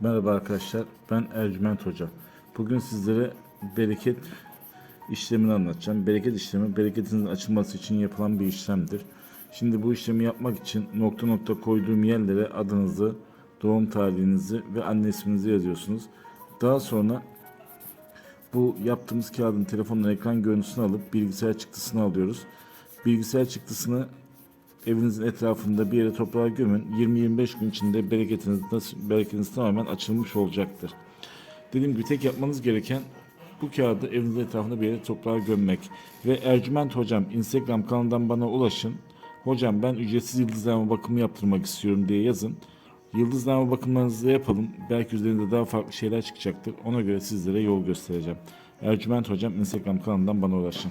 Merhaba arkadaşlar, ben Ercüment Hoca. Bugün sizlere bereket işlemini anlatacağım. Bereket işlemi, bereketinizin açılması için yapılan bir işlemdir. Şimdi bu işlemi yapmak için nokta nokta koyduğum yerlere adınızı, doğum tarihinizi ve anne isminizi yazıyorsunuz. Daha sonra bu yaptığımız kağıdın telefonla ekran görüntüsünü alıp bilgisayar çıktısını alıyoruz. Bilgisayar çıktısını evinizin etrafında bir yere toprağa gömün. 20-25 gün içinde bereketiniz, bereketiniz tamamen açılmış olacaktır. Dediğim gibi tek yapmanız gereken bu kağıdı evinizin etrafında bir yere toprağa gömmek. Ve Ercüment Hocam Instagram kanalından bana ulaşın. Hocam ben ücretsiz yıldızlama bakımı yaptırmak istiyorum diye yazın. Yıldızlama bakımlarınızı da yapalım. Belki üzerinde daha farklı şeyler çıkacaktır. Ona göre sizlere yol göstereceğim. Ercüment Hocam Instagram kanalından bana ulaşın.